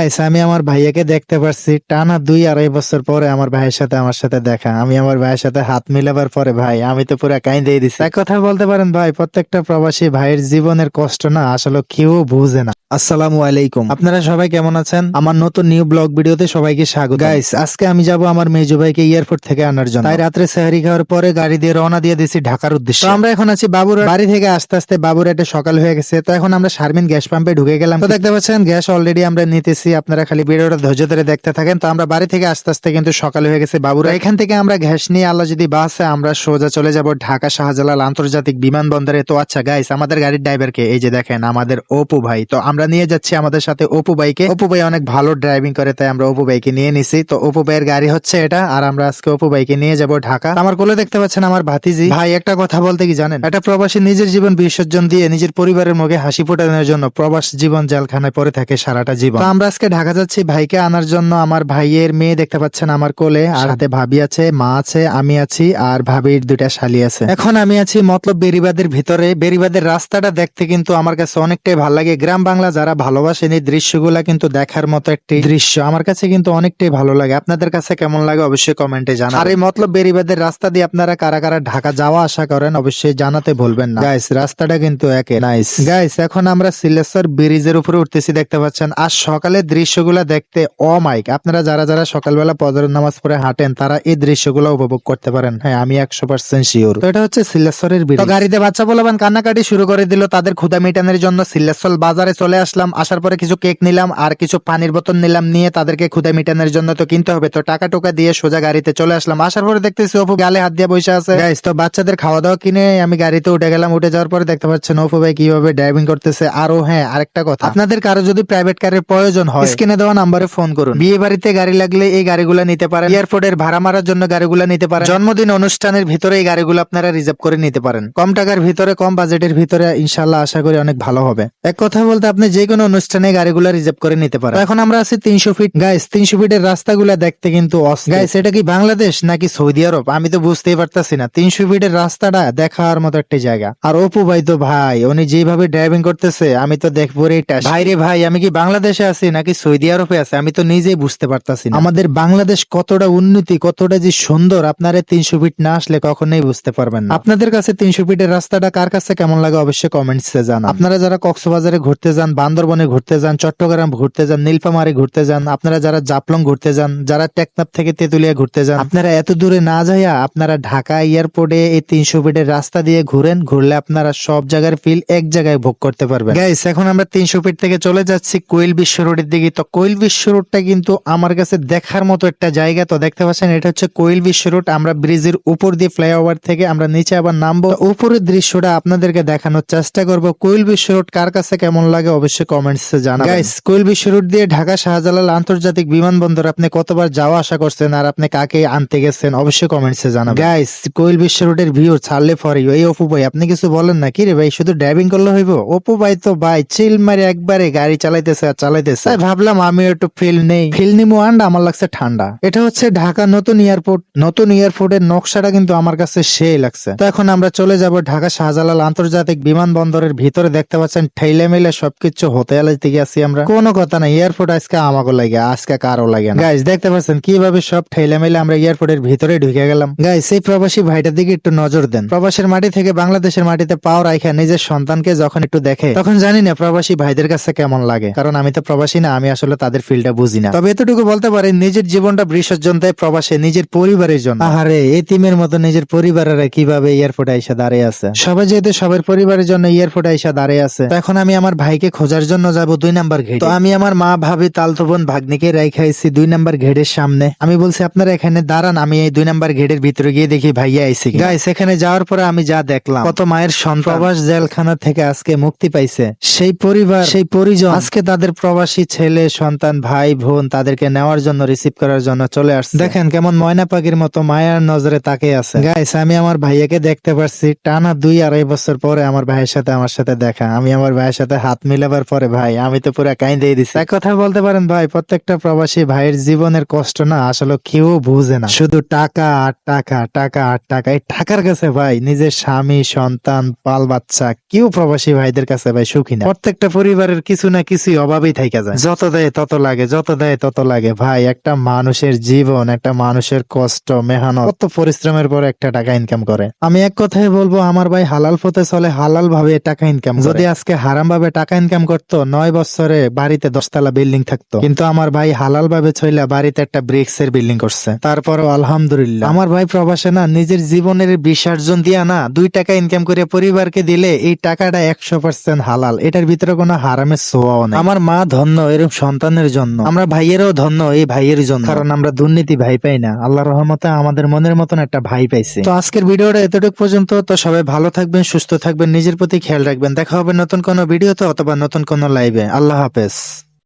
Guys আমি আমার ভাইয়াকে দেখতে পারছি। টানা দুই আড়াই বছর পরে আমার ভাইয়ের সাথে আমার সাথে দেখা। আমি আমার ভাইয়ের সাথে হাত মিলাবার পরে ভাই আমি তো পুরো কাইন দিয়ে দিচ্ছি এক কথা বলতে পারেন ভাই প্রত্যেকটা প্রবাসী ভাইয়ের জীবনের কষ্ট না আসলে কেউ বুঝে না। আসসালামু আলাইকুম। আপনারা সবাই কেমন আছেন? আমার নতুন নিউ ব্লগ ভিডিওতে সবাইকে স্বাগত। গাইস আজকে আমি যাব আমার মেজো ভাইকে এয়ারপোর্ট থেকে আনার জন্য। তাই রাত্রে সেহারি খাওয়ার পরে গাড়ি দিয়ে রওনা দিয়ে দিছি ঢাকার উদ্দেশ্যে। তো আমরা এখন আছি বাবুর বাড়ি থেকে আস্তে আস্তে বাবুর একটা সকাল হয়ে গেছে। তো এখন আমরা শারমিন গ্যাস পাম্পে ঢুকে গেলাম। তো দেখতে পাচ্ছেন গ্যাস অলরেডি আমরা নিতেছি। আপনারা খালি ভিডিওটা ধৈর্য ধরে দেখতে থাকেন। তো আমরা বাড়ি থেকে আস্তে আস্তে কিন্তু সকাল হয়ে গেছে বাবুরা। এখান থেকে আমরা গ্যাস নিয়ে আল্লাহ যদি বাসে আমরা সোজা চলে যাব ঢাকা শাহজালাল আন্তর্জাতিক বিমানবন্দরে। তো আচ্ছা গাইস আমাদের গাড়ির ড্রাইভারকে এই যে দেখেন, আমাদের অপু ভাই। তো আমরা নিয়ে যাচ্ছি আমাদের সাথে অপু ভাইকে। অপু ভাই অনেক ভালো ড্রাইভিং করে, তাই আমরা অপু ভাইকে নিয়ে নিছি। তো অপু ভাইয়ের গাড়ি হচ্ছে এটা, আর আমরা আজকে অপু ভাইকে নিয়ে যাব ঢাকা। আমার কোলে দেখতে পাচ্ছেন আমার ভাতিজি। ভাই, একটা কথা বলতে কি জানেন? একটা প্রবাসী নিজের জীবন বিসর্জন দিয়ে নিজের পরিবারের মুখে হাসি ফোটানোর জন্য প্রবাস জীবন জেলখানায় পড়ে থাকে সারাটা জীবন। আমরা আজকে ঢাকা যাচ্ছি ভাইকে আনার জন্য। আমার ভাইয়ের মেয়ে দেখতে পাচ্ছেন আমার কোলে। আর হাতে ভাবি আছে, মা আছে, আমি আছি, আর ভাবির দুইটা শালি আছে। এখন আমি আছি মতলব বেরিবাদের ভিতরে। বেরিবাদের রাস্তাটা দেখতে কিন্তু আমার কাছে অনেকটাই ভালো লাগে। গ্রাম বাংলা যারা ভালোবাসেন এই দৃশ্যগুলা কিন্তু দেখার মতো একটি দৃশ্য। আমার কাছে কিন্তু অনেকটাই ভালো লাগে। আপনাদের কাছে কেমন লাগে অবশ্যই কমেন্টে জানান আর এই মতলব বেরিবাদের রাস্তা দিয়ে আপনারা কারা কারা ঢাকা যাওয়া আসা করেন অবশ্যই জানাতে ভুলবেন না। গাইস রাস্তাটা কিন্তু একে নাইস গাইস এখন আমরা সিলেশ্বর ব্রিজের উপরে উঠতেছি। দেখতে পাচ্ছেন আর সকালের দৃশ্যগুলা দেখতে অমাইক আপনারা যারা যারা সকালবেলা পদরের নামাজ পড়ে হাঁটেন তারা এই দৃশ্যগুলো উপভোগ করতে পারেন। হ্যাঁ আমি একশো পার্সেন্ট শিওর তো এটা হচ্ছে সিলেশ্বরের তো গাড়িতে বাচ্চা বলবান কান্নাকাটি শুরু করে দিল তাদের ক্ষুদা মেটানোর জন্য সিলেশ্বর বাজারে চলে আসলাম। আসার পরে কিছু কেক নিলাম আর কিছু পানির বোতল নিলাম নিয়ে তাদেরকে ক্ষুদা মেটানোর জন্য তো কিনতে হবে। তো টাকা টোকা দিয়ে সোজা গাড়িতে চলে আসলাম। আসার পরে দেখতেছি অপু গালে হাত দিয়ে বসে আছে। গাইস তো বাচ্চাদের খাওয়া দাওয়া কিনে আমি গাড়িতে উঠে গেলাম। উঠে যাওয়ার পরে দেখতে পাচ্ছেন অপু ভাই কীভাবে ড্রাইভিং করতেছে। আরও হ্যাঁ আরেকটা কথা। আপনাদের কারও যদি প্রাইভেট কারের প্রয়োজন হয় স্ক্রিনে দেওয়া নাম্বারে ফোন করুন। বিয়ে বাড়িতে গাড়ি লাগলে এই গাড়িগুলো নিতে পারেন। এয়ারপোর্টের ভাড়া মারার জন্য গাড়িগুলো নিতে পারেন। জন্মদিন অনুষ্ঠানের ভিতরে এই গাড়িগুলো আপনারা রিজার্ভ করে নিতে পারেন। কম টাকার ভিতরে কম বাজেটের ভিতরে ইনশাল্লাহ আশা করি অনেক ভালো হবে। এক কথা বলতে আপনি যে কোনো অনুষ্ঠানে গাড়িগুলো রিজার্ভ করে নিতে পারেন। এখন আমরা আছি তিনশো ফিট। গাইস তিনশো ফিটের রাস্তাগুলো দেখতে কিন্তু গাইস এটা কি বাংলাদেশ নাকি সৌদি আরব? আমি তো বুঝতেই পারতাছি না। তিনশো ফিটের রাস্তাটা দেখার মতো একটা জায়গা। আর অপু ভাই তো ভাই উনি যেভাবে ড্রাইভিং করতেছে আমি তো দেখব রে ভাই রে ভাই আমি কি বাংলাদেশে আছি নাকি সৌদি আরবে আছি? আমি তো নিজেই বুঝতে পারতাছি না। আমাদের বাংলাদেশ কতটা উন্নতি কতটা যে সুন্দর আপনারা তিনশো ফিট না আসলে কখনোই বুঝতে পারবেন না। আপনাদের কাছে তিনশো ফিটের রাস্তাটা কার কাছে কেমন লাগে অবশ্যই কমেন্টসে জানান। আপনারা যারা কক্সবাজারে ঘুরতে যান বান্দরবনে ঘুরতে যান চট্টগ্রাম ঘুরতে যান নীলফামারি ঘুরতে যান আপনারা যারা জাপলং ঘুরতে যান যারা টেকনাফ থেকে তেতুলিয়া ঘুরতে যান আপনারা এত দূরে না যাইয়া আপনারা ঢাকা এয়ারপোর্টে এই তিনশো ফিটের রাস্তা দিয়ে ঘুরেন ঘুরলে আপনারা সব জায়গার ফিল এক জায়গায় ভোগ করতে পারবেন। গাইস এখন আমরা তিনশো ফিট থেকে চলে যাচ্ছি কোয়েল বিশ্ব রোডের দিকে, তো কোয়েল বিশ্ব রোডটা কিন্তু আমার কাছে দেখার মতো একটা জায়গা। তো দেখতে পাচ্ছেন, এটা হচ্ছে কোয়েল বিশ্ব রোড আমরা ব্রিজের উপর দিয়ে ফ্লাইওভার থেকে আমরা নিচে আবার নামবো। উপরের দৃশ্যটা আপনাদেরকে দেখানোর চেষ্টা করব। কোয়েল বিশ্ব রোড কার কাছে কেমন লাগে অবশ্যই কমেন্টস জানাবেন। গাইস কোয়েল বিশ্ব রোড দিয়ে ঢাকা শাহজালাল আন্তর্জাতিক বিমানবন্দর আপনি কতবার যাওয়া আসা করছেন আর আপনি কাকে আনতে গেছেন অবশ্যই কমেন্টস জানাবেন। গাইস কোয়েল বিশ্ব রোডের ভিউ, ছাড়লে ফরি এই অপু ভাই, আপনি কিছু বলেন না? কি রে ভাই, শুধু ড্রাইভিং করলে হইব? অপু ভাই তো ভাই চিল মারে একবারে গাড়ি চালাইতেছে আর চালাইতেছে। ভাবলাম আমি একটু ফিল নেই। ফিল নিমো আন্ডা আমার লাগছে ঠান্ডা। এটা হচ্ছে ঢাকা নতুন এয়ারপোর্ট নতুন এয়ারপোর্টের নকশাটা কিন্তু আমার কাছে সেই লাগছে। তো এখন আমরা চলে যাব ঢাকা শাহজালাল আন্তর্জাতিক বিমানবন্দরের ভিতরে। দেখতে পাচ্ছেন ঠেলে মেলে সবকিছু হতে আলাইতে গেছি আমরা। কোনো কথা না এয়ারপোর্ট আজকে আমাকে লাগে, আজকে কারও লাগে না। গাইজ দেখতে পাচ্ছেন কীভাবে সব ঠেলে মেলে আমরা এয়ারপোর্টের ভিতরে ঢুকে গেলাম। গাইজ সেই প্রবাসী ভাইটার দিকে একটু নজর দেন। প্রবাসের মাটি থেকে বাংলাদেশের মাটিতে পাও রাখা নিজের সন্তানকে যখন একটু দেখে, তখন জানি না প্রবাসী ভাইদের কাছে কেমন লাগে। কারণ আমি তো প্রবাসী না আমি আসলে তাদের ফিলটা বুঝি না তবে এতটুকু বলতে পারি নিজের জীবনটা বিসর্জন দেয় প্রবাসে নিজের পরিবারের জন্য। আহারে এই টিমের মতো নিজের পরিবারেরা কীভাবে এয়ারপোর্টে এসে দাঁড়িয়ে আছে? সবাই যেহেতু সবার পরিবারের জন্য এয়ারপোর্টে এসে দাঁড়িয়ে আছে এখন আমি আমার ভাইকে খোঁজার জন্য যাব দুই নাম্বার ঘেটে তো আমি আমার মা ভাবি তালতো বোন ভাগ্নিকে রাইখাইছি দুই নাম্বার ঘেটের সামনে। আমি বলছি আপনারা এখানে দাঁড়ান আমি এই দুই নাম্বার ঘেটের ভিতরে গিয়ে দেখি ভাইয়া আইসি গাইস এখানে যাওয়ার পরে আমি যা দেখলাম কত মায়ের সন্ত্রাবাস জেলখানা থেকে আজকে মুক্তি পাইছে। সেই পরিবার সেই পরিজন। আজকে তাদের প্রবাসী ছেলে সন্তান ভাই বোন তাদেরকে নেওয়ার জন্য রিসিভ করার জন্য চলে আসছে। দেখেন কেমন ময়না পাখির মতো মায়ার নজরে তাকে আছে। গাইস আমি আমার ভাইয়াকে দেখতে পারছি টানা দুই আড়াই বছর পরে আমার ভাইয়ের সাথে আমার সাথে দেখা। আমি আমার ভাইয়ের সাথে হাত মিলাবার পরে ভাই আমি তো পুরো কাইন দিয়ে দিচ্ছি এক কথা বলতে পারেন ভাই প্রত্যেকটা প্রবাসী ভাইয়ের জীবনের কষ্ট না আসলে কেউ বুঝে না। শুধু টাকা আর টাকা টাকা আর টাকা। এই টাকার কাছে ভাই নিজের স্বামী সন্তান পাল বাচ্চা কেউ প্রবাসী ভাইদের কাছে ভাই সুখী না। প্রত্যেকটা পরিবারের কিছু না কিছুই অভাবেই থাইকা যায়। যত দেয় তত লাগে, যত দেয় তত লাগে। ভাই, একটা মানুষের জীবন, একটা মানুষের কষ্ট, মেহনত, কত পরিশ্রমের পর একটা টাকা ইনকাম করে। আমি এক কথাই বলব, আমার ভাই হালাল পথে চলে হালাল ভাবে টাকা ইনকাম যদি আজকে হারাম ভাবে টাকা ইনকাম করতো, নয় বছরে বাড়িতে দশতলা বিল্ডিং থাকতো। কিন্তু আমার ভাই হালাল ভাবে ছইলা বাড়িতে একটা ব্রিক্স এর বিল্ডিং করছে। তারপরও আলহামদুলিল্লাহ। আমার ভাই প্রবাসে না, নিজের জীবনের বিসর্জন দিয়া না, দুই টাকা ইনকাম করে পরিবারকে দিলে এই টাকাটা একশো পার্সেন্ট হালাল। এটার ভিতরে কোনো হারামের ছোঁয়াও নেই। আমার মা ধন্য এরকম সন্তানের জন্য। আমরা ভাইয়েরও ধন্য, এই ভাইয়ের জন্য। কারণ আমরা দুর্নীতি ভাই পাই না। আল্লাহ রহমতে আমাদের মনের মতন একটা ভাই পাইছে। তো আজকের ভিডিওটা এতটুকু পর্যন্ত। তো সবাই ভালো থাকবেন, সুস্থ থাকবেন, নিজের প্রতি খেয়াল রাখবেন। দেখা হবে নতুন কোনো ভিডিওতে অথবা নতুন কোনো লাইভে আল্লাহ হাফেজ।